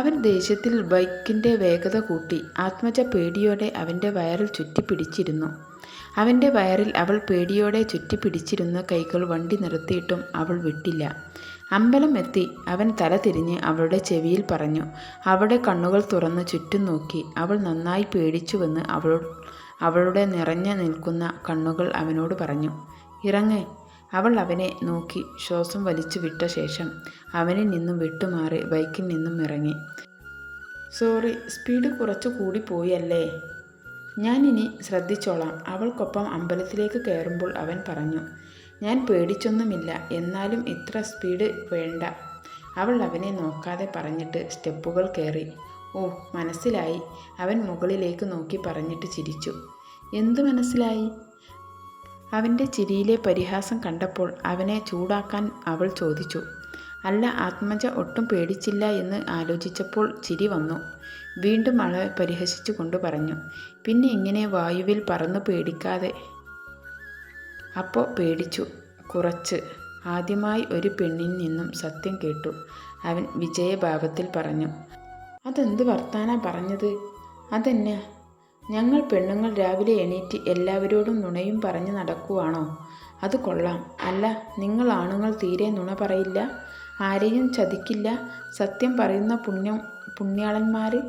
അവൻ ദേഷ്യത്തിൽ ബൈക്കിന്റെ വേഗത കൂട്ടി ആത്മജ പേടിയോടെ അവന്റെ വയറിൽ ചുറ്റിപ്പിടിച്ചിരുന്നു. അവന്റെ വയറിൽ അവൾ പേടിയോടെ ചുറ്റിപ്പിടിച്ചിരുന്ന കൈകൾ വണ്ടി നിർത്തിയിട്ടും അവൾ വിട്ടില്ല. അമ്പലം എത്തി അവൻ തല തിരിഞ്ഞ് അവളുടെ ചെവിയിൽ പറഞ്ഞു അവളുടെ കണ്ണുകൾ തുറന്ന് ചുറ്റും നോക്കി. അവൾ നന്നായി പേടിച്ചുവെന്ന് അവൾ അവളുടെ നിറഞ്ഞു നിൽക്കുന്ന കണ്ണുകൾ അവനോട് പറഞ്ഞു. ഇറങ്ങ് അവൾ അവനെ നോക്കി ശ്വാസം വലിച്ചു വിട്ട ശേഷം അവനിൽ നിന്നും വിട്ടുമാറി ബൈക്കിൽ നിന്നും ഇറങ്ങി. സോറി സ്പീഡ് കുറച്ച് കൂടിപ്പോയല്ലേ ഞാനിനി ശ്രദ്ധിച്ചോളാം. അവൾക്കൊപ്പം അമ്പലത്തിലേക്ക് കയറുമ്പോൾ അവൻ പറഞ്ഞു ഞാൻ പേടിച്ചൊന്നുമില്ല എന്നാലും ഇത്ര സ്പീഡ് വേണ്ട. അവൾ അവനെ നോക്കാതെ പറഞ്ഞിട്ട് സ്റ്റെപ്പുകൾ കയറി. ഓ മനസ്സിലായി. അവൻ മുകളിലേക്ക് നോക്കി പറഞ്ഞിട്ട് ചിരിച്ചു. എന്തു മനസ്സിലായി? അവന്റെ ചിരിയിലെ പരിഹാസം കണ്ടപ്പോൾ അവനെ ചൂടാക്കാൻ അവൾ ചോദിച്ചു. അല്ല ആത്മജ ഒട്ടും പേടിച്ചില്ല എന്ന് ആലോചിച്ചപ്പോൾ ചിരി വന്നു. വീണ്ടും അവളെ പരിഹസിച്ചു കൊണ്ട് പറഞ്ഞു പിന്നെ ഇങ്ങനെ വായുവിൽ പറന്നു പേടിക്കാതെ. അപ്പോൾ പേടിച്ചു കുറച്ച്. ആദ്യമായി ഒരു പെണ്ണിൽ നിന്നും സത്യം കേട്ടു. അവൻ വിജയഭാവത്തിൽ പറഞ്ഞു അതെന്ത് വർത്താനാ പറഞ്ഞത്? അതെന്നാ? ഞങ്ങൾ പെണ്ണുങ്ങൾ രാവിലെ എണീറ്റ് എല്ലാവരോടും നുണയും പറഞ്ഞു നടക്കുവാണോ? അത് കൊള്ളാം. അല്ല നിങ്ങൾ ആണുങ്ങൾ തീരെ നുണ പറയില്ല? ആരെയും ചതിക്കില്ല? സത്യം പറയുന്ന പുണ്യം പുണ്യാളന്മാർ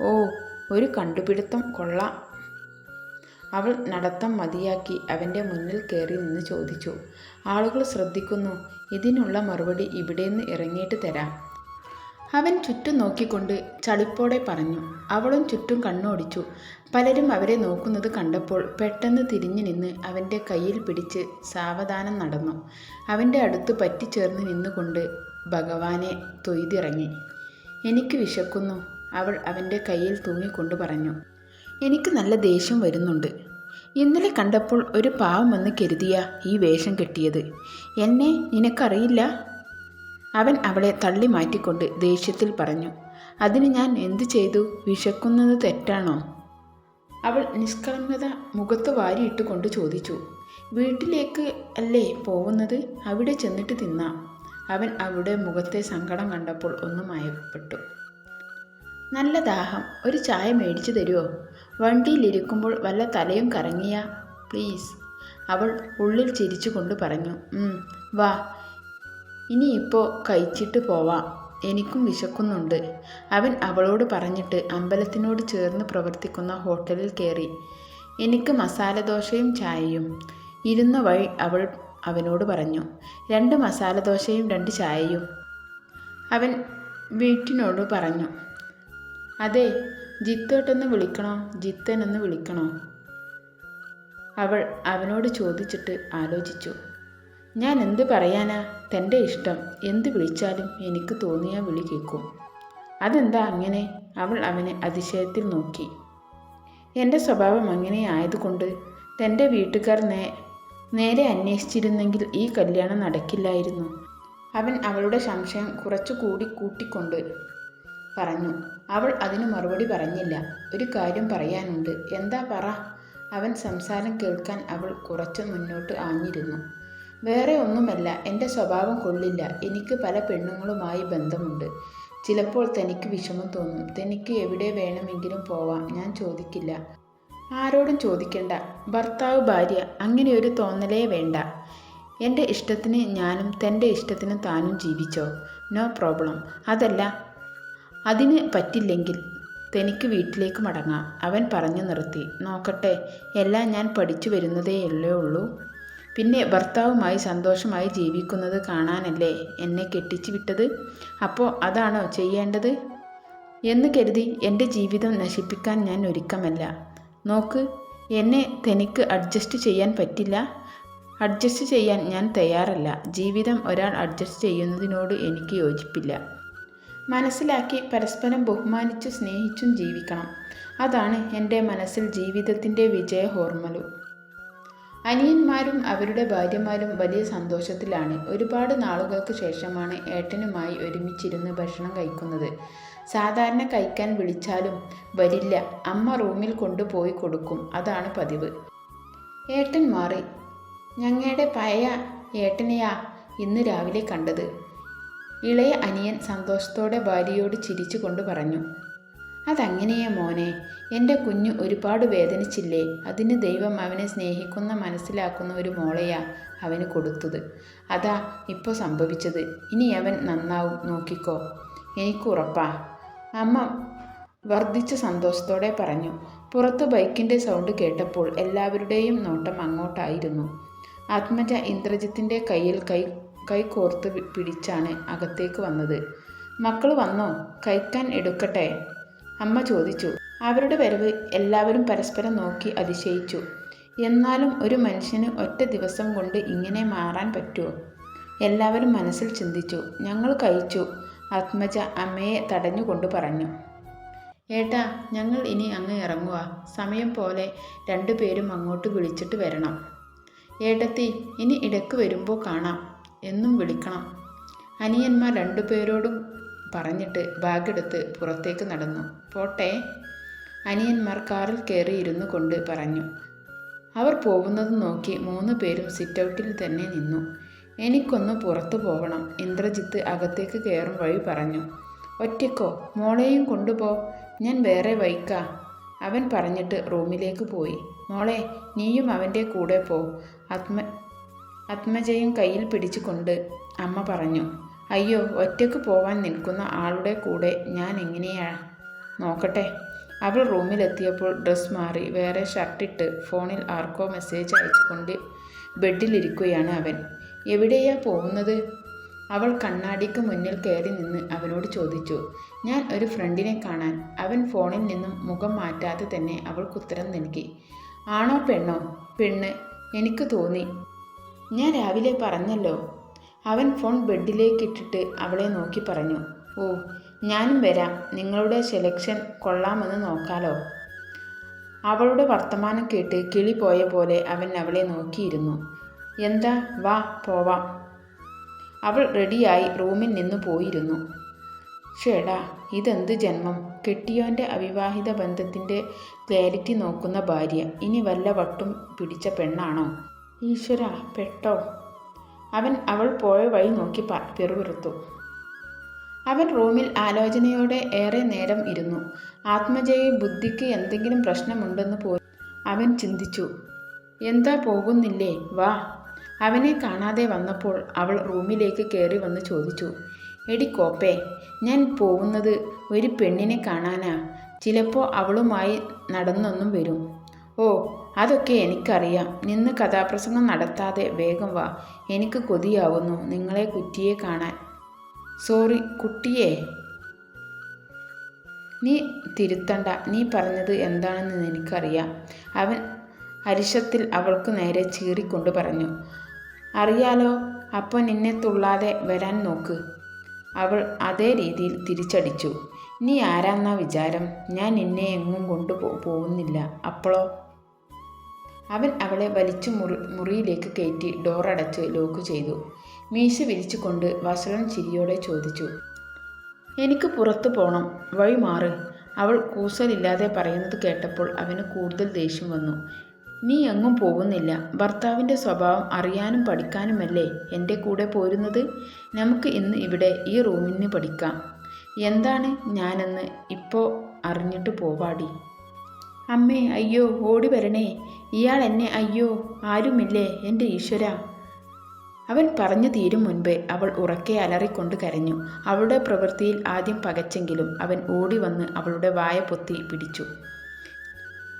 ഓ ഒരു കണ്ടുപിടുത്തം കൊള്ളാം. അവൾ നടത്തം മതിയാക്കി അവന്റെ മുന്നിൽ കയറി നിന്ന് ചോദിച്ചു. ആളുകൾ ശ്രദ്ധിക്കുന്നു ഇതിനുള്ള മറുപടി ഇവിടെ നിന്ന് ഇറങ്ങിയിട്ട് തരാം. അവൻ ചുറ്റും നോക്കിക്കൊണ്ട് ചളിപ്പോടെ പറഞ്ഞു. അവളും ചുറ്റും കണ്ണോടിച്ചു. പലരും അവരെ നോക്കുന്നത് കണ്ടപ്പോൾ പെട്ടെന്ന് തിരിഞ്ഞു നിന്ന് അവന്റെ കയ്യിൽ പിടിച്ച് സാവധാനം നടന്നു. അവന്റെ അടുത്ത് പറ്റിച്ചേർന്ന് നിന്നുകൊണ്ട് ഭഗവാനെ തൊയ്തിറങ്ങി. എനിക്ക് വിശക്കുന്നു അവൾ അവന്റെ കയ്യിൽ തൂങ്ങിക്കൊണ്ട് പറഞ്ഞു. എനിക്ക് നല്ല ദേഷ്യം വരുന്നുണ്ട്. ഇന്നലെ കണ്ടപ്പോൾ ഒരു പാവം വന്ന് കരുതിയ ഈ വേഷം കെട്ടിയത്. എന്നെ നിനക്കറിയില്ല? അവൻ അവളെ തള്ളി മാറ്റിക്കൊണ്ട് ദേഷ്യത്തിൽ പറഞ്ഞു അതിന് ഞാൻ എന്തു ചെയ്തു? വിശക്കുന്നത് തെറ്റാണോ? അവൾ നിഷ്കളങ്കത മുഖത്ത് വാരിയിട്ടുകൊണ്ട് ചോദിച്ചു വീട്ടിലേക്ക് അല്ലേ പോകുന്നത് അവിടെ ചെന്നിട്ട് തിന്നാം. അവൻ അവളുടെ മുഖത്തെ സങ്കടം കണ്ടപ്പോൾ ഒന്ന് മയപ്പെട്ടു. നല്ല ദാഹം. ഒരു ചായ മേടിച്ചു തരുമോ വണ്ടിയിലിരിക്കുമ്പോൾ വല്ല തലയും കറങ്ങിയ? പ്ലീസ്. അവൾ ഉള്ളിൽ ചിരിച്ചുകൊണ്ട് പറഞ്ഞു വാ. ഇനിയിപ്പോൾ കഴിച്ചിട്ട് പോവാം. എനിക്കും വിശക്കുന്നുണ്ട്. അവൻ അവളോട് പറഞ്ഞിട്ട് അമ്പലത്തിനോട് ചേർന്ന് പ്രവർത്തിക്കുന്ന ഹോട്ടലിൽ കയറി. എനിക്ക് മസാലദോശയും ചായയും. ഇരുന്ന വഴി അവൾ അവനോട് പറഞ്ഞു രണ്ട് മസാലദോശയും രണ്ട് ചായയും. അവൻ വീട്ടിനോട് പറഞ്ഞു അതെ ജിത്തോട്ടെന്ന് വിളിക്കണോ? ജിത്തനെന്ന് വിളിക്കണോ? അവൾ അവനോട് ചോദിച്ചിട്ട് ആലോചിച്ചു. ഞാൻ എന്ത് പറയാനാ? തന്റെ ഇഷ്ടം. എന്ത് വിളിച്ചാലും എനിക്ക് തോന്നിയ വിളി കേൾക്കും. അതെന്താ അങ്ങനെ? അവൾ അവനെ അതിശയത്തിൽ നോക്കി. എന്റെ സ്വഭാവം അങ്ങനെ ആയതുകൊണ്ട് തന്റെ വീട്ടുകാർ നേ നേരെ അന്വേഷിച്ചിരുന്നെങ്കിൽ ഈ കല്യാണം നടക്കില്ലായിരുന്നു. അവൻ അവളുടെ സംശയം കുറച്ചുകൂടി കൂട്ടിക്കൊണ്ട് പറഞ്ഞു. അവൾ അതിന് മറുപടി പറഞ്ഞില്ല. ഒരു കാര്യം പറയാനുണ്ട്. എന്താ പറ? അവൻ സംസാരം കേൾക്കാൻ അവൾ കുറച്ച് മുന്നോട്ട് ആഞ്ഞിരുന്നു. വേറെ ഒന്നുമല്ല എന്റെ സ്വഭാവം കൊള്ളില്ല. എനിക്ക് പല പെണ്ണുങ്ങളുമായി ബന്ധമുണ്ട്. ചിലപ്പോൾ തനിക്ക് വിഷമം തോന്നും. തനിക്ക് എവിടെ വേണമെങ്കിലും പോവാം. ഞാൻ ചോദിക്കില്ല. ആരോടും ചോദിക്കണ്ട. ഭർത്താവ് ഭാര്യ അങ്ങനെ ഒരു തോന്നലേ വേണ്ട. എന്റെ ഇഷ്ടത്തിന് ഞാനും തന്റെ ഇഷ്ടത്തിന് താനും ജീവിച്ചോ? No problem. അതല്ല അതിന് പറ്റില്ലെങ്കിൽ തനിക്ക് വീട്ടിലേക്ക് മടങ്ങാം. അവൻ പറഞ്ഞു നിർത്തി. നോക്കട്ടെ എല്ലാം ഞാൻ പഠിച്ചു വരുന്നതേയല്ലേ ഉള്ളൂ പിന്നെ ഭർത്താവുമായി സന്തോഷമായി ജീവിക്കുന്നത് കാണാനല്ലേ എന്നെ കെട്ടിച്ചു വിട്ടത്? അപ്പോൾ അതാണോ ചെയ്യേണ്ടത്? എന്ന് കരുതി എന്റെ ജീവിതം നശിപ്പിക്കാൻ ഞാൻ ഒരുക്കമല്ല. നോക്ക് എന്നെ തനിക്ക് അഡ്ജസ്റ്റ് ചെയ്യാൻ പറ്റില്ല. അഡ്ജസ്റ്റ് ചെയ്യാൻ ഞാൻ തയ്യാറല്ല. ജീവിതം ഒരാൾ അഡ്ജസ്റ്റ് ചെയ്യുന്നതിനോട് എനിക്ക് യോജിപ്പില്ല. മനസ്സിലാക്കി പരസ്പരം ബഹുമാനിച്ചു സ്നേഹിച്ചും ജീവിക്കണം. അതാണ് എന്റെ മനസ്സിൽ ജീവിതത്തിന്റെ വിജയ ഹോർമലു അനിയന്മാരും അവരുടെ ഭാര്യമാരും വലിയ സന്തോഷത്തിലാണ്. ഒരുപാട് നാളുകൾക്ക് ശേഷമാണ് ഏട്ടനുമായി ഒരുമിച്ചിരുന്ന് ഭക്ഷണം കഴിക്കുന്നത്. സാധാരണ കഴിക്കാൻ വിളിച്ചാലും വരില്ല. അമ്മ റൂമിൽ കൊണ്ടുപോയി കൊടുക്കും. അതാണ് പതിവ്. ഏട്ടൻ മാറി. ഞങ്ങളുടെ പഴയ ഏട്ടനെയാ ഇന്ന് രാവിലെ കണ്ടത്? ഇളയ അനിയൻ സന്തോഷത്തോടെ ഭാര്യയോട് ചിരിച്ചുകൊണ്ട് പറഞ്ഞു. അതങ്ങനെയേ മോനെ. എന്റെ കുഞ്ഞു ഒരുപാട് വേദനിച്ചില്ലേ. അതിന് ദൈവം അവനെ സ്നേഹിക്കുന്ന മനസ്സിലാക്കുന്ന ഒരു മോളെയാ അവന് കൊടുത്തത്. അതാ ഇപ്പോൾ സംഭവിച്ചത്. ഇനി അവൻ നന്നാവും നോക്കിക്കോ. എനിക്ക് ഉറപ്പാ. അമ്മ വർദ്ധിച്ച സന്തോഷത്തോടെ പറഞ്ഞു. പുറത്ത് ബൈക്കിന്റെ സൗണ്ട് കേട്ടപ്പോൾ എല്ലാവരുടെയും നോട്ടം അങ്ങോട്ടായിരുന്നു. ആത്മജ ഇന്ദ്രജിത്തിന്റെ കയ്യിൽ കൈ കൈ കോർത്ത് പിടിച്ചാണ് അകത്തേക്ക് വന്നത്. മക്കൾ വന്നോ? കഴിക്കാൻ എടുക്കട്ടെ. അമ്മ ചോദിച്ചു. അവരുടെ വരവ് എല്ലാവരും പരസ്പരം നോക്കി അതിശയിച്ചു. എന്നാലും ഒരു മനുഷ്യന് ഒറ്റ ദിവസം കൊണ്ട് ഇങ്ങനെ മാറാൻ പറ്റുമോ എല്ലാവരും മനസ്സിൽ ചിന്തിച്ചു. ഞങ്ങൾ കഴിച്ചു. ആത്മജ അമ്മയെ തടഞ്ഞുകൊണ്ട് പറഞ്ഞു. ഏട്ടാ ഞങ്ങൾ ഇനി അങ്ങ് ഇറങ്ങുക സമയം പോലെ രണ്ടുപേരും അങ്ങോട്ട് വിളിച്ചിട്ട് വരണം. ഏട്ടത്തി ഇനി ഇടയ്ക്ക് വരുമ്പോൾ കാണാം. എന്നും വിളിക്കണം. അനിയന്മാർ രണ്ടുപേരോടും പറഞ്ഞിട്ട് ബാഗെടുത്ത് പുറത്തേക്ക് നടന്നു. പോട്ടെ. അനിയന്മാർ കാറിൽ കയറി ഇരുന്നു കൊണ്ട് പറഞ്ഞു. അവർ പോകുന്നത് നോക്കി മൂന്ന് പേരും സിറ്റൗട്ടിൽ തന്നെ നിന്നു. എനിക്കൊന്ന് പുറത്തു പോകണം ഇന്ദ്രജിത്ത് അകത്തേക്ക് കയറും വഴി പറഞ്ഞു. ഒറ്റയ്ക്കോ മോളെയും കൊണ്ടുപോ. ഞാൻ വേറെ വൈക്കാ അവൻ പറഞ്ഞിട്ട് റൂമിലേക്ക് പോയി. മോളെ നീയും അവന്റെ കൂടെ പോ. ആത്മ ആത്മജയും കയ്യിൽ പിടിച്ചുകൊണ്ട് അമ്മ പറഞ്ഞു. അയ്യോ ഒറ്റയ്ക്ക് പോവാൻ നിൽക്കുന്ന ആളുടെ കൂടെ ഞാൻ എങ്ങനെയാ? നോക്കട്ടെ. അവൾ റൂമിലെത്തിയപ്പോൾ ഡ്രസ് മാറി വേറെ ഷർട്ടിട്ട് ഫോണിൽ ആർക്കോ മെസ്സേജ് അയച്ചുകൊണ്ട് ബെഡിലിരിക്കുകയാണ് അവൻ. എവിടെയാ പോകുന്നത്? അവൾ കണ്ണാടിക്ക് മുന്നിൽ കയറി നിന്ന് അവനോട് ചോദിച്ചു. ഞാൻ ഒരു ഫ്രണ്ടിനെ കാണാൻ. അവൻ ഫോണിൽ നിന്നും മുഖം മാറ്റാതെ തന്നെ അവൾക്ക് ഉത്തരം നൽകി. ആണോ പെണ്ണോ? പെണ്ണ്. എനിക്ക് തോന്നി. ഞാൻ രാവിലെ പറഞ്ഞല്ലോ. അവൻ ഫോൺ ബെഡിലേക്ക് ഇട്ടിട്ട് അവളെ നോക്കി പറഞ്ഞു ഓ ഞാനും വരാം. നിങ്ങളുടെ സെലക്ഷൻ കൊള്ളാമെന്ന് നോക്കാലോ. അവളുടെ വർത്തമാനം കേട്ട് കിളി പോയ പോലെ അവൻ അവളെ നോക്കിയിരുന്നു. എന്താ? വാ പോവാം. അവൾ റെഡിയായി റൂമിൽ നിന്ന് പോയിരുന്നു. ഷേടാ ഇതെന്ത് ജന്മം? കെട്ടിയോന്റെ അവിവാഹിത ബന്ധത്തിന്റെ ക്ലാരിറ്റി നോക്കുന്ന ഭാര്യ. ഇനി വല്ല വട്ടും പിടിച്ച പെണ്ണാണോ? ഈശ്വര പെട്ടോ? അവൻ അവൾ പോയ വഴി നോക്കി പിറുപിറുത്തു. അവൻ റൂമിൽ ആലോചനയോടെ ഏറെ നേരം ഇരുന്നു. ആത്മജയെ ബുദ്ധിക്ക് എന്തെങ്കിലും പ്രശ്നമുണ്ടെന്ന് പോ അവൻ ചിന്തിച്ചു. എന്താ പോകുന്നില്ലേ? വാ. അവനെ കാണാതെ വന്നപ്പോൾ അവൾ റൂമിലേക്ക് കയറി വന്ന് ചോദിച്ചു. എടി കോപ്പേ ഞാൻ പോകുന്നത് ഒരു പെണ്ണിനെ കാണാനാ. ചിലപ്പോൾ അവളുമായി നടന്നൊന്നും വരും. ഓ അതൊക്കെ എനിക്കറിയാം. നിന്ന് കഥാപ്രസംഗം നടത്താതെ വേഗം വാ. എനിക്ക് കൊതിയാവുന്നു നിങ്ങളെ കുറ്റിയെ കാണാൻ. സോറി കുട്ടിയെ. നീ തിരുത്തണ്ട. നീ പറഞ്ഞത് എന്താണെന്ന് എനിക്കറിയാം. അവൻ അരിശത്തിൽ അവൾക്ക് നേരെ ചീറിക്കൊണ്ട് പറഞ്ഞു. അറിയാലോ അപ്പോൾ നിന്നെ തുള്ളാതെ വരാൻ നോക്ക്. അവൾ അതേ രീതിയിൽ തിരിച്ചടിച്ചു. നീ ആരാന്നാ വിചാരം? ഞാൻ നിന്നെ എങ്ങും കൊണ്ടു പോകുന്നില്ല. അപ്പോളോ? അവൻ അവളെ വലിച്ചു മുറി മുറിയിലേക്ക് കയറ്റി ഡോറടച്ച് ലോക്ക് ചെയ്തു. മീശ വിരിച്ചുകൊണ്ട് വസളൻ ചിരിയോടെ ചോദിച്ചു എനിക്ക് പുറത്തു പോകണം വഴി മാറ്. അവൾ കൂസലില്ലാതെ പറയുന്നത് കേട്ടപ്പോൾ അവന് കൂടുതൽ ദേഷ്യം വന്നു. നീ എങ്ങും പോകുന്നില്ല. ഭർത്താവിന്റെ സ്വഭാവം അറിയാനും പഠിക്കാനുമല്ലേ? എന്റെ കൂടെ പോരുന്നത്? നമുക്ക് ഇന്ന് ഇവിടെ ഈ റൂമിന് പഠിക്കാം. എന്താണ് ഞാനെന്ന് ഇപ്പോൾ അറിഞ്ഞിട്ട് പോവാടി. അമ്മേ അയ്യോ ഓടി വരണേ. ഇയാൾ എന്നെ അയ്യോ ആരുമില്ലേ എന്റെ ഈശ്വര. അവൻ പറഞ്ഞു തീരും മുൻപേ അവൾ ഉറക്കെ അലറിക്കൊണ്ട് കരഞ്ഞു. അവളുടെ പ്രവൃത്തിയിൽ ആദ്യം പകച്ചെങ്കിലും അവൻ ഓടി വന്ന് അവളുടെ വായ പൊത്തി പിടിച്ചു.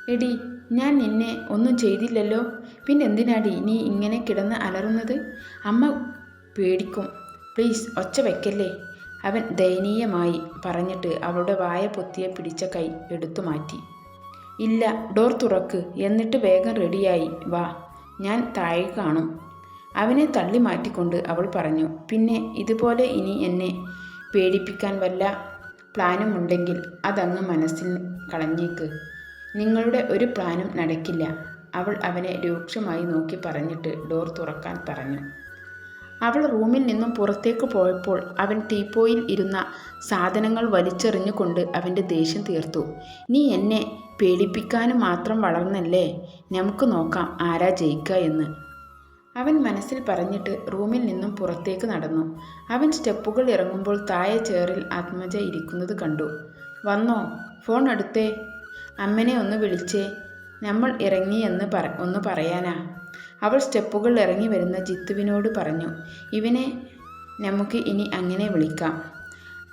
എടി ഞാൻ നിന്നെ ഒന്നും ചെയ്തില്ലല്ലോ. പിന്നെന്തിനാടി നീ ഇങ്ങനെ കിടന്ന് അലറുന്നത്? അമ്മ പേടിക്കും. പ്ലീസ് ഒച്ച വയ്ക്കല്ലേ അവൻ ദയനീയമായി പറഞ്ഞിട്ട് അവളുടെ വായ പൊത്തിയെ പിടിച്ച കൈ എടുത്തു മാറ്റി. ഇല്ല ഡോർ തുറക്ക്. എന്നിട്ട് വേഗം റെഡിയായി. വാ ഞാൻ താഴെ കാണും. അവനെ തള്ളി മാറ്റിക്കൊണ്ട് അവൾ പറഞ്ഞു പിന്നെ ഇതുപോലെ ഇനി എന്നെ പേടിപ്പിക്കാൻ വല്ല പ്ലാനും ഉണ്ടെങ്കിൽ അതങ്ങ് മനസ്സിൽ കളഞ്ഞേക്ക്. നിങ്ങളുടെ ഒരു പ്ലാനും നടക്കില്ല. അവൾ അവനെ രൂക്ഷമായി നോക്കി പറഞ്ഞിട്ട് ഡോർ തുറക്കാൻ പറഞ്ഞു. അവൾ റൂമിൽ നിന്നും പുറത്തേക്ക് പോയപ്പോൾ അവൻ ടീപ്പോയിൽ ഇരുന്ന സാധനങ്ങൾ വലിച്ചെറിഞ്ഞുകൊണ്ട് അവന്റെ ദേഷ്യം തീർത്തു. നീ എന്നെ പേടിപ്പിക്കാനും മാത്രം വളർന്നല്ലേ? നമുക്ക് നോക്കാം ആരാ ജയിക്കുക എന്ന്. അവൻ മനസ്സിൽ പറഞ്ഞിട്ട് റൂമിൽ നിന്നും പുറത്തേക്ക് നടന്നു. അവൻ സ്റ്റെപ്പുകൾ ഇറങ്ങുമ്പോൾ താഴെ ചേറിൽ ആത്മജ ഇരിക്കുന്നത് കണ്ടു. വന്നോ? ഫോൺ എടുത്തേ? അമ്മനെ ഒന്ന് വിളിച്ചേ? നമ്മൾ ഇറങ്ങിയെന്ന് പറ ഒന്ന് പറയാനാ? അവൾ സ്റ്റെപ്പുകൾ ഇറങ്ങി വരുന്ന ജിത്തുവിനോട് പറഞ്ഞു ഇവനെ നമുക്ക് ഇനി അങ്ങനെ വിളിക്കാം.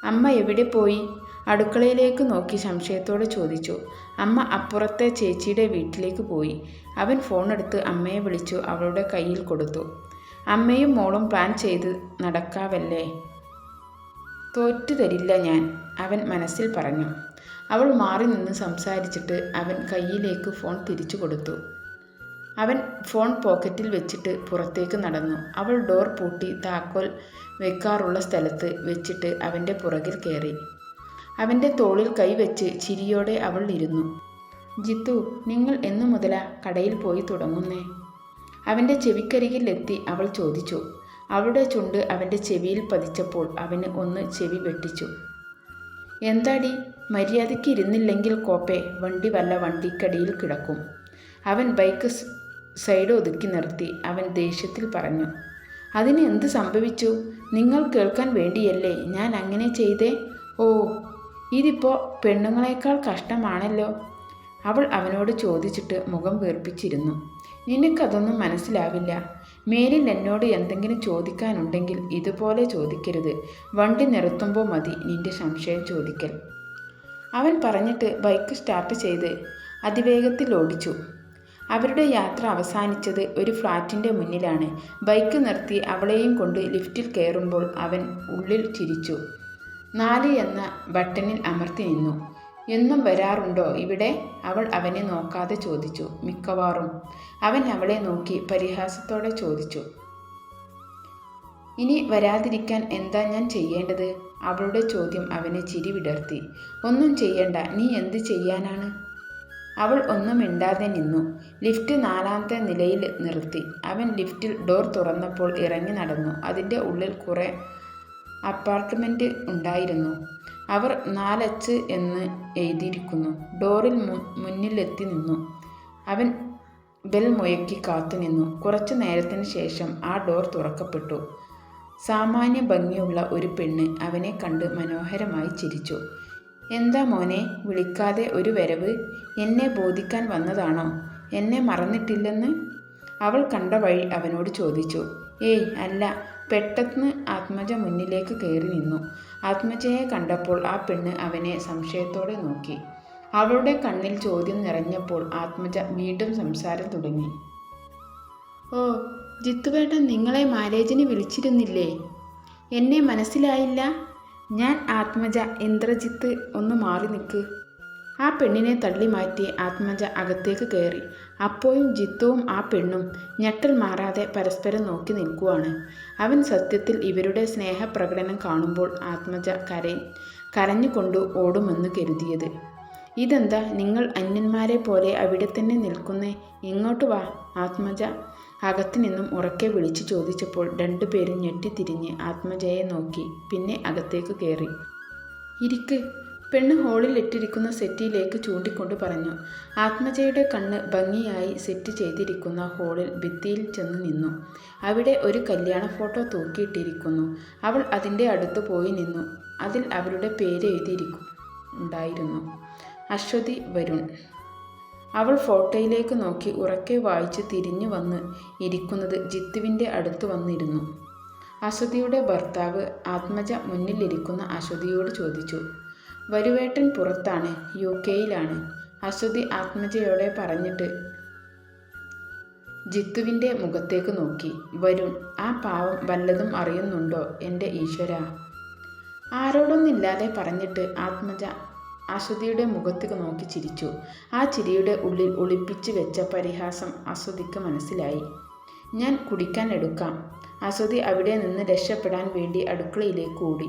അമ്മ എവിടെ പോയി? അടുക്കളയിലേക്ക് നോക്കി സംശയത്തോടെ ചോദിച്ചു. അമ്മ അപ്പുറത്തെ ചേച്ചിയുടെ വീട്ടിലേക്ക് പോയി. അവൻ ഫോണെടുത്ത് അമ്മയെ വിളിച്ചു അവളുടെ കയ്യിൽ കൊടുത്തു. അമ്മയും മോളും പ്ലാൻ ചെയ്ത് നടക്കാവല്ലേ? തോറ്റു തരില്ല ഞാൻ അവൻ മനസ്സിൽ പറഞ്ഞു. അവൾ മാറി നിന്ന് സംസാരിച്ചിട്ട് അവൻ കയ്യിലേക്ക് ഫോൺ തിരിച്ചു കൊടുത്തു. അവൻ ഫോൺ പോക്കറ്റിൽ വെച്ചിട്ട് പുറത്തേക്ക് നടന്നു. അവൾ ഡോർ പൂട്ടി താക്കോൽ വെക്കാറുള്ള സ്ഥലത്ത് വെച്ചിട്ട് അവന്റെ പുറകിൽ കയറി. അവന്റെ തോളിൽ കൈവച്ച് ചിരിയോടെ അവൾ ഇരുന്നു. ജിത്തു നിങ്ങൾ എന്നു മുതലാ കടയിൽ പോയി തുടങ്ങുന്നേ? അവന്റെ ചെവിക്കരികിലെത്തി അവൾ ചോദിച്ചു. അവളുടെ ചുണ്ട് അവന്റെ ചെവിയിൽ പതിച്ചപ്പോൾ അവന് ഒന്ന് ചെവി വെട്ടിച്ചു. എന്താടി? മര്യാദയ്ക്ക് ഇരുന്നില്ലെങ്കിൽ കോപ്പെ വണ്ടി വല്ല വണ്ടിക്കടിയിൽ കിടക്കും. അവൻ ബൈക്ക് സൈഡ് ഒതുക്കി നിർത്തി അവൻ ദേഷ്യത്തിൽ പറഞ്ഞു അതിന് എന്ത് സംഭവിച്ചു? നിങ്ങൾ കേൾക്കാൻ വേണ്ടിയല്ലേ ഞാൻ അങ്ങനെ ചെയ്തേ? ഓ ഇതിപ്പോൾ പെണ്ണുങ്ങളെക്കാൾ കഷ്ടമാണല്ലോ. അവൾ അവനോട് ചോദിച്ചിട്ട് മുഖം വീർപ്പിച്ചിരുന്നു നിനക്കതൊന്നും മനസ്സിലാവില്ല. മേലിൽ എന്നോട് എന്തെങ്കിലും ചോദിക്കാനുണ്ടെങ്കിൽ ഇതുപോലെ ചോദിക്കരുത്. വണ്ടി നിർത്തുമ്പോൾ മതി നിന്റെ സംശയം ചോദിക്കൽ. അവൻ പറഞ്ഞിട്ട് ബൈക്ക് സ്റ്റാർട്ട് ചെയ്ത് അതിവേഗത്തിൽ ഓടിച്ചു. അവരുടെ യാത്ര അവസാനിച്ചത് ഒരു ഫ്ലാറ്റിന്റെ മുന്നിലാണ്. ബൈക്ക് നിർത്തി അവളെയും കൊണ്ട് ലിഫ്റ്റിൽ കയറുമ്പോൾ അവൻ ഉള്ളിൽ ചിരിച്ചു. നാല് എന്ന ബട്ടണിൽ അമർത്തി നിന്നു. എന്നും വരാറുണ്ടോ ഇവിടെ? അവൾ അവനെ നോക്കാതെ ചോദിച്ചു. മിക്കവാറും. അവൻ അവളെ നോക്കി പരിഹാസത്തോടെ ചോദിച്ചു. ഇനി വരാതിരിക്കാൻ എന്താ ഞാൻ ചെയ്യേണ്ടത്? അവളുടെ ചോദ്യം അവനെ ചിരി വിടർത്തി ഒന്നും ചെയ്യണ്ട. നീ എന്ത് ചെയ്യാനാണ്? അവൾ ഒന്നും മിണ്ടാതെ നിന്നു. ലിഫ്റ്റ് നാലാമത്തെ നിലയിൽ നിർത്തി. അവൻ ലിഫ്റ്റിൽ ഡോർ തുറന്നപ്പോൾ ഇറങ്ങി നടന്നു. അതിന്റെ ഉള്ളിൽ കുറേ അപ്പാർട്ട്മെന്റ് ഉണ്ടായിരുന്നു. അവർ നാലച്ച് എന്ന് എഴുതിയിരിക്കുന്നു. ഡോറിൽ മുന്നിലെത്തി നിന്നു. അവൻ ബെൽ മുയക്കി കാത്തുനിന്നു കുറച്ചു നേരത്തിന് ശേഷം ആ ഡോർ തുറക്കപ്പെട്ടു. സാമാന്യ ഭംഗിയുള്ള ഒരു പെണ്ണ് അവനെ കണ്ട് മനോഹരമായി ചിരിച്ചു. എന്താ മോനെ വിളിക്കാതെ ഒരു വരവ്? എന്നെ ബോധിക്കാൻ വന്നതാണോ? എന്നെ മറന്നിട്ടില്ലെന്ന്? അവൾ കണ്ട വഴി അവനോട് ചോദിച്ചു. ഏയ് അല്ല. പെട്ടെന്ന് ആത്മജ മുന്നിലേക്ക് കയറി നിന്നു. ആത്മജയെ കണ്ടപ്പോൾ ആ പെണ്ണ് അവനെ സംശയത്തോടെ നോക്കി. അവളുടെ കണ്ണിൽ ചോദ്യം നിറഞ്ഞപ്പോൾ ആത്മജ വീണ്ടും സംസാരം തുടങ്ങി. ഓ ജിത്തുവേട്ടൻ നിങ്ങളെ മാരേജിന് വിളിച്ചിരുന്നില്ലേ? എന്നെ മനസ്സിലായില്ല. ഞാൻ ആത്മജ ഇന്ദ്രജിത്ത് ഒന്ന് മാറി നിൽക്ക്. ആ പെണ്ണിനെ തള്ളി മാറ്റി ആത്മജ അകത്തേക്ക് കയറി. അപ്പോഴും ജിത്തുവും ആ പെണ്ണും ഞെട്ടൽ മാറാതെ പരസ്പരം നോക്കി നിൽക്കുവാണ്. അവൻ സത്യത്തിൽ ഇവരുടെ സ്നേഹപ്രകടനം കാണുമ്പോൾ ആത്മജ കരയും കരഞ്ഞുകൊണ്ട് ഓടുമെന്ന് കരുതിയത്. ഇതെന്താ നിങ്ങൾ അന്യന്മാരെ പോലെ അവിടെ തന്നെ നിൽക്കുന്നേ? എങ്ങോട്ട് വാ ആത്മജ. അകത്തു നിന്നും ഉറക്കെ വിളിച്ചു ചോദിച്ചപ്പോൾ രണ്ടുപേരും ഞെട്ടിത്തിരിഞ്ഞ് ആത്മജയെ നോക്കി പിന്നെ അകത്തേക്ക് കയറി ഇരിക്ക്. പെണ്ണ് ഹോളിൽ ഇട്ടിരിക്കുന്ന സെറ്റിയിലേക്ക് ചൂണ്ടിക്കൊണ്ട് പറഞ്ഞു. ആത്മജയുടെ കണ്ണ് ഭംഗിയായി സെറ്റ് ചെയ്തിരിക്കുന്ന ഹോളിൽ ഭിത്തിയിൽ ചെന്ന് നിന്നു. അവിടെ ഒരു കല്യാണ ഫോട്ടോ തൂക്കിയിട്ടിരിക്കുന്നു. അവൾ അതിന്റെ അടുത്ത് പോയി നിന്നു. അതിൽ അവരുടെ പേര് എഴുതിയിരിക്കും ഉണ്ടായിരുന്നു. അശ്വതി വരുൺ. അവൾ ഫോട്ടോയിലേക്ക് നോക്കി ഉറക്കെ വായിച്ച് തിരിഞ്ഞു വന്ന് ഇരിക്കുന്നത് ജിത്തുവിന്റെ അടുത്ത് വന്നിരുന്നു. അശ്വതിയുടെ ഭർത്താവ് ആത്മജ മുന്നിലിരിക്കുന്ന അശ്വതിയോട് ചോദിച്ചു വരുവേട്ടൻ പുറത്താണ് യു കെയിലാണ്. അശ്വതി ആത്മജയോടെ പറഞ്ഞിട്ട് ജിത്തുവിന്റെ മുഖത്തേക്ക് നോക്കി. വരുൺ ആ പാവം വല്ലതും അറിയുന്നുണ്ടോ എന്റെ ഈശ്വര? ആരോടൊന്നില്ലാതെ പറഞ്ഞിട്ട് ആത്മജ അശ്വതിയുടെ മുഖത്തേക്ക് നോക്കി ചിരിച്ചു. ആ ചിരിയുടെ ഉള്ളിൽ ഒളിപ്പിച്ചു വെച്ച പരിഹാസം അശ്വതിക്ക് മനസ്സിലായി. ഞാൻ കുടിക്കാൻ എടുക്കാം. അശ്വതി അവിടെ നിന്ന് രക്ഷപ്പെടാൻ വേണ്ടി അടുക്കളയിലേക്ക് ഓടി.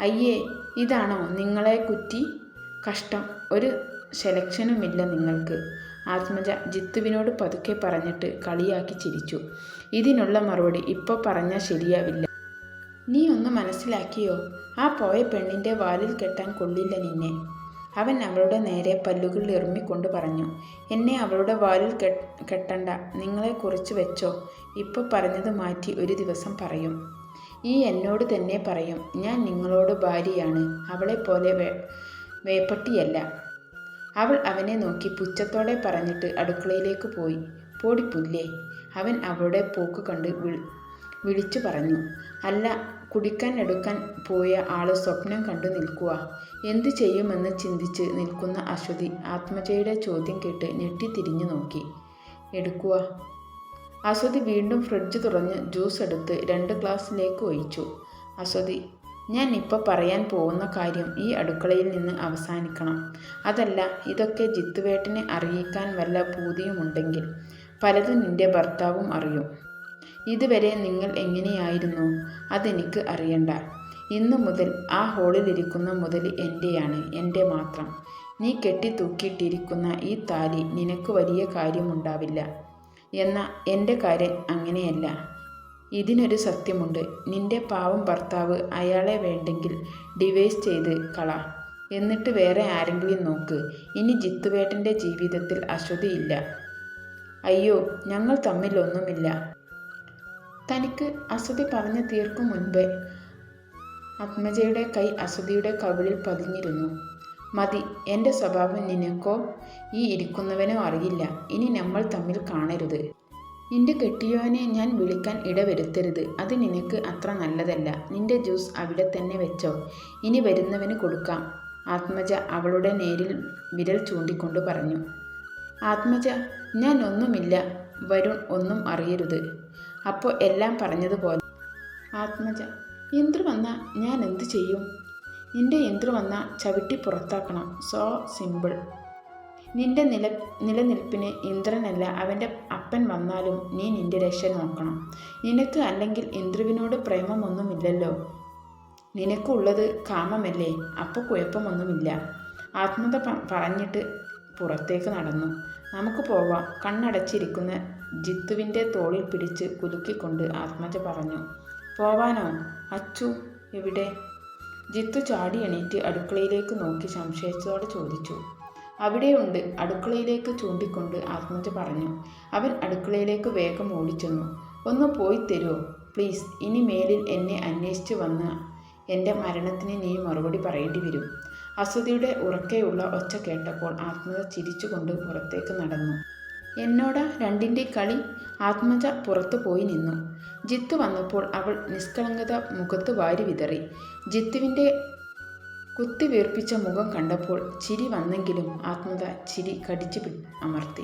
അയ്യേ ഇതാണോ നിങ്ങളെ കുറ്റി? കഷ്ടം. ഒരു സെലക്ഷനുമില്ല നിങ്ങൾക്ക്. ആത്മജ ജിത്തുവിനോട് പതുക്കെ പറഞ്ഞിട്ട് കളിയാക്കി ചിരിച്ചു. ഇതിനുള്ള മറുപടി ഇപ്പോൾ പറഞ്ഞാൽ ശരിയാവില്ല. നീ ഒന്ന് മനസ്സിലാക്കിയോ? ആ പോയ പെണ്ണിന്റെ വാലിൽ കെട്ടാൻ കൊള്ളില്ല നിന്നെ. അവൻ അവളുടെ നേരെ പല്ലുകൾ ഇറുമ്മിക്കൊണ്ട് പറഞ്ഞു എന്നെ അവളുടെ വാലിൽ കെട്ടണ്ട. നിങ്ങളെ കുറിച്ച് വെച്ചോ. ഇപ്പോൾ പറഞ്ഞത് മാറ്റി ഒരു ദിവസം പറയും. ഈ എന്നോട് തന്നെ പറയും ഞാൻ നിങ്ങളോട് ഭാര്യയാണ്. അവളെപ്പോലെ വേ വേപ്പട്ടിയല്ല അവൾ അവനെ നോക്കി പുച്ഛത്തോടെ പറഞ്ഞിട്ട് അടുക്കളയിലേക്ക് പോയി. പോടിപ്പുല്ലേ അവൻ അവളുടെ പോക്ക് കണ്ട് വിളി വിളിച്ചു പറഞ്ഞു അല്ല കുടിക്കാൻ എടുക്കാൻ പോയ ആൾ സ്വപ്നം കണ്ടു നിൽക്കുക എന്തു ചെയ്യുമെന്ന് ചിന്തിച്ച് നിൽക്കുന്ന അശ്വതി ആത്മജയുടെ ചോദ്യം കേട്ട് ഞെട്ടി തിരിഞ്ഞു നോക്കി. എടുക്കുക അശ്വതി വീണ്ടും ഫ്രിഡ്ജ് തുറന്ന് ജ്യൂസ് എടുത്ത് രണ്ട് ഗ്ലാസ്സിലേക്ക് ഒഴിച്ചു. അശ്വതി ഞാൻ ഇപ്പോൾ പറയാൻ പോകുന്ന കാര്യം ഈ അടുക്കളയിൽ നിന്ന് അവസാനിക്കണം. അതല്ല ഇതൊക്കെ ജിത്തുവേട്ടനെ അറിയിക്കാൻ വല്ല പൂതിയുമുണ്ടെങ്കിൽ. പലതും നിന്റെ ഭർത്താവും അറിയും. ഇതുവരെ നിങ്ങൾ എങ്ങനെയായിരുന്നു? അതെനിക്ക് അറിയണ്ട. ഇന്നു മുതൽ ആ ഹോളിലിരിക്കുന്ന മുതൽ എന്റെയാണ് എന്റെ മാത്രം. നീ കെട്ടിത്തൂക്കിയിട്ടിരിക്കുന്ന ഈ താലി നിനക്ക് വലിയ കാര്യമുണ്ടാവില്ല. എന്ന എന്റെ കാര്യം അങ്ങനെയല്ല. ഇതിനൊരു സത്യമുണ്ട്. നിന്റെ പാവം ഭർത്താവ് അയാളെ വേണ്ടെങ്കിൽ ഡിവൈസ് ചെയ്ത് കള. എന്നിട്ട് വേറെ ആരെങ്കിലും നോക്ക്. ഇനി ജിത്തുവേട്ടന്റെ ജീവിതത്തിൽ അശ്വതിയില്ല അയ്യോ ഞങ്ങൾ തമ്മിലൊന്നുമില്ല തനിക്ക് അസതി പറഞ്ഞു തീർക്കും മുൻപേ ആത്മജയുടെ കൈ അസതിയുടെ കവിളിൽ പതിഞ്ഞിരുന്നു. മതി എന്റെ സ്വഭാവം നിനക്കോ? ഈ ഇരിക്കുന്നവനോ അറിയില്ല. ഇനി നമ്മൾ തമ്മിൽ കാണരുത്. നിന്റെ കെട്ടിയോനെ ഞാൻ വിളിക്കാൻ ഇടവരുത്തരുത്. അത് നിനക്ക് അത്ര നല്ലതല്ല. നിന്റെ ജ്യൂസ് അവിടെ തന്നെ വെച്ചോ. ഇനി വരുന്നവന് കൊടുക്കാം. ആത്മജ അവളുടെ നേരിൽ വിരൽ ചൂണ്ടിക്കൊണ്ട് പറഞ്ഞു. ആത്മജ ഞാൻ ഒന്നുമില്ല. വരുൺ ഒന്നും അറിയരുത്. അപ്പോൾ എല്ലാം പറഞ്ഞതുപോലെ. ആത്മജ യന്ത്രം വന്നാൽ ഞാൻ എന്ത് ചെയ്യും? നിന്റെ യന്ത്രം വന്നാൽ ചവിട്ടി പുറത്താക്കണം. സോ സിമ്പിൾ നിന്റെ നില നിലനിൽപ്പിന് ഇന്ദ്രനല്ല അവന്റെ അപ്പൻ വന്നാലും നീ നിന്റെ രക്ഷ നോക്കണം. നിനക്ക് അല്ലെങ്കിൽ ഇന്ദ്രുവിനോട് പ്രേമമൊന്നുമില്ലല്ലോ. നിനക്കുള്ളത് കാമമല്ലേ? അപ്പോൾ കുഴപ്പമൊന്നുമില്ല. ആത്മത പറഞ്ഞിട്ട് പുറത്തേക്ക് നടന്നു. നമുക്ക് പോവാം. കണ്ണടച്ചിരിക്കുന്ന ജിത്തുവിന്റെ തോളിൽ പിടിച്ച് കുലുക്കിക്കൊണ്ട് ആത്മജ പറഞ്ഞു പോവാനോ? അച്ചു എവിടെ? ജിത്തു ചാടി എണീറ്റ് അടുക്കളയിലേക്ക് നോക്കി സംശയത്തോടെ ചോദിച്ചു അവിടെയുണ്ട്. അടുക്കളയിലേക്ക് ചൂണ്ടിക്കൊണ്ട് ആത്മജ പറഞ്ഞു അവൻ അടുക്കളയിലേക്ക് വേഗം ഓടിച്ചെന്നു. ഒന്ന് പോയി തരുമോ പ്ലീസ് ഇനി മേലിൽ എന്നെ അന്വേഷിച്ച് വന്ന് എന്റെ മരണത്തിന് നീ മറുപടി പറയേണ്ടി വരും. അസുതിയുടെ ഉറക്കെയുള്ള ഒച്ച കേട്ടപ്പോൾ ആത്മജ ചിരിച്ചുകൊണ്ട് പുറത്തേക്ക് നടന്നു. എന്നോടാ രണ്ടിന്റെ കളി ആത്മജ പുറത്തു പോയി നിന്നു. ജിത്തു വന്നപ്പോൾ അവൾ നിഷ്കളങ്കത മുഖത്ത് വാരി വിതറി. ജിത്തുവിന്റെ കുത്തിവീർപ്പിച്ച മുഖം കണ്ടപ്പോൾ ചിരി വന്നെങ്കിലും ആത്മത ചിരി കടിച്ചു അമർത്തി.